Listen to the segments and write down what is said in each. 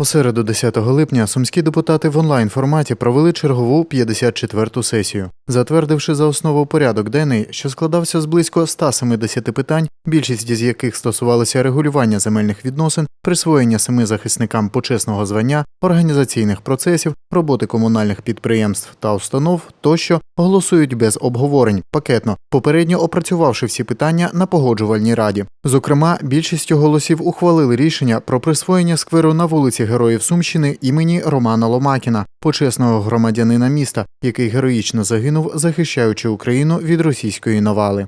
У середу 10 липня сумські депутати в онлайн-форматі провели чергову 54-ту сесію, затвердивши за основу порядок денний, що складався з близько 170 питань, більшість із яких стосувалися регулювання земельних відносин, присвоєння семи захисникам почесного звання, організаційних процесів, роботи комунальних підприємств та установ тощо голосують без обговорень пакетно, попередньо опрацювавши всі питання на погоджувальній раді. Зокрема, більшістю голосів ухвалили рішення про присвоєння скверу на вулиці Героїв Сумщини імені Романа Ломакіна, почесного громадянина міста, який героїчно загинув, захищаючи Україну від російської навали.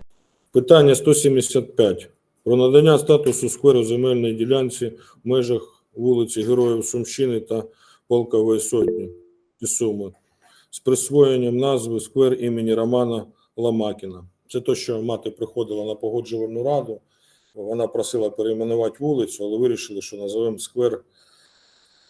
Питання 175. Про надання статусу скверу земельної ділянці в межах вулиці Героїв Сумщини та Полкової сотні і Суми з присвоєнням назви сквер імені Романа Ламакіна. Це те, що мати приходила на погоджувальну раду. Вона просила перейменувати вулицю, але вирішили, що назовемо сквер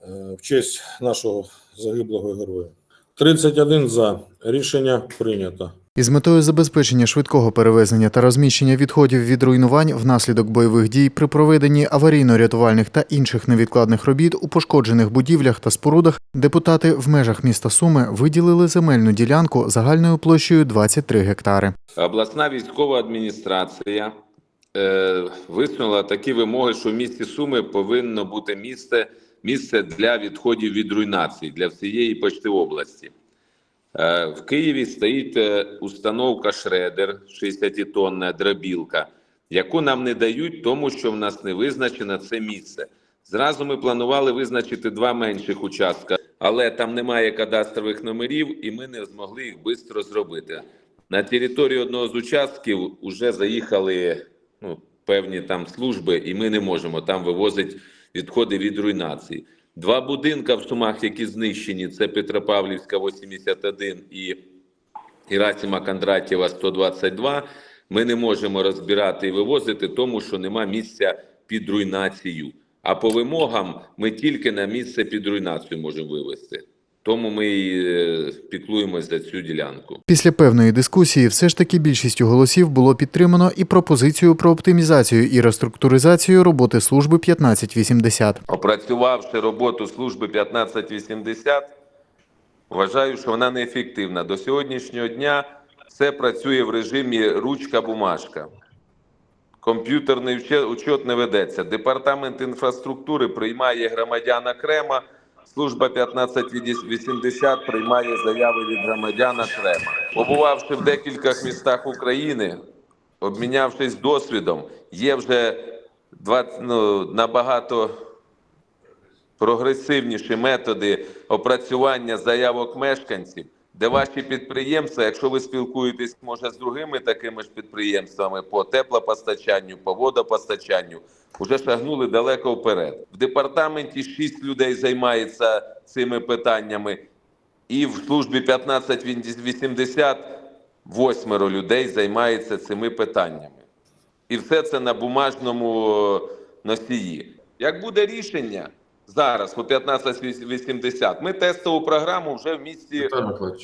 в честь нашого загиблого героя. 31 за. Рішення прийнято. Із метою забезпечення швидкого перевезення та розміщення відходів від руйнувань внаслідок бойових дій при проведенні аварійно-рятувальних та інших невідкладних робіт у пошкоджених будівлях та спорудах депутати в межах міста Суми виділили земельну ділянку загальною площею 23 гектари. Обласна військова адміністрація е, висунула такі вимоги, що в місті Суми повинно бути місце, місце для відходів від руйнації для всієї почти області. Е, в Києві стоїть е, установка Шредер 60-тонна дробілка, яку нам не дають, тому що в нас не визначено це місце. Зразу ми планували визначити два менших участка, але там немає кадастрових номерів, і ми не змогли їх швидко зробити. На територію одного з участків вже заїхали ну, певні там служби, і ми не можемо там вивозити відходи від руйнації. Два будинка в Сумах, які знищені, це Петропавлівська 81 і Герасима Кондратєва 122. Ми не можемо розбирати і вивозити, тому що нема місця під руйнацію. А по вимогам ми тільки на місце під руйнацію можемо вивезти. Тому ми і е, піклуємось за цю ділянку. Після певної дискусії все ж таки більшістю голосів було підтримано і пропозицію про оптимізацію і реструктуризацію роботи служби 1580. Опрацювавши роботу служби 1580, вважаю, що вона неефективна. До сьогоднішнього дня все працює в режимі ручка-бумажка. Комп'ютерний учет не ведеться. Департамент інфраструктури приймає громадян окремо, служба 1580 приймає заяви від громадян окремо. Побувавши в декількох містах України, обмінявшись досвідом, є вже 20, ну, набагато прогресивніші методи опрацювання заявок мешканців, де ваші підприємства, якщо ви спілкуєтесь, може, з другими такими ж підприємствами по теплопостачанню, по водопостачанню, вже шагнули далеко вперед. В департаменті 6 людей займається цими питаннями, і в службі 1580 восьмеро людей займається цими питаннями. І все це на бумажному е, носії. Як буде рішення зараз по 1580, ми тестову програму вже в місті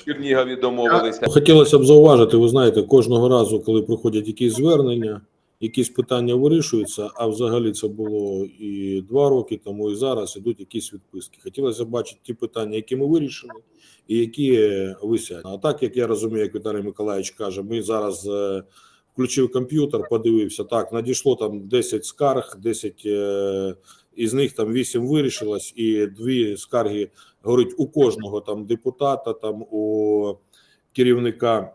Чернігові домовилися. Хотілося б зауважити, ви знаєте, кожного разу, коли приходять якісь звернення, якісь питання вирішуються, а взагалі це було і два роки тому, і зараз ідуть якісь відписки. Хотілося б бачити ті питання, які ми вирішили, і які висять. А так як я розумію, як Віталій Миколаївич каже, ми зараз е, включив комп'ютер, подивився. Так, надійшло там 10 скарг, 10 е, із них там 8 вирішилось, і дві скарги говорить у кожного там депутата, там у керівника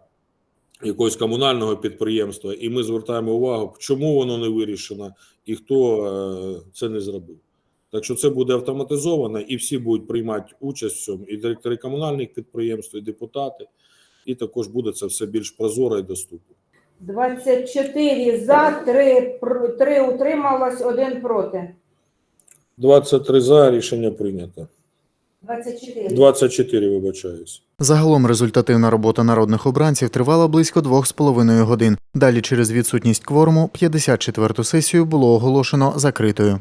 якогось комунального підприємства, і ми звертаємо увагу, чому воно не вирішено і хто е, це не зробив. Так що це буде автоматизовано, і всі будуть приймати участь в цьому, і директори комунальних підприємств, і депутати, і також буде це все більш прозоро і доступно. 24 за, 3, 3 утрималось, 1 проти. 23 за рішення прийнято. 24. 24, вибачаюсь. Загалом результативна робота народних обранців тривала близько двох з половиною годин. Далі через відсутність кворуму 54-ту сесію було оголошено закритою.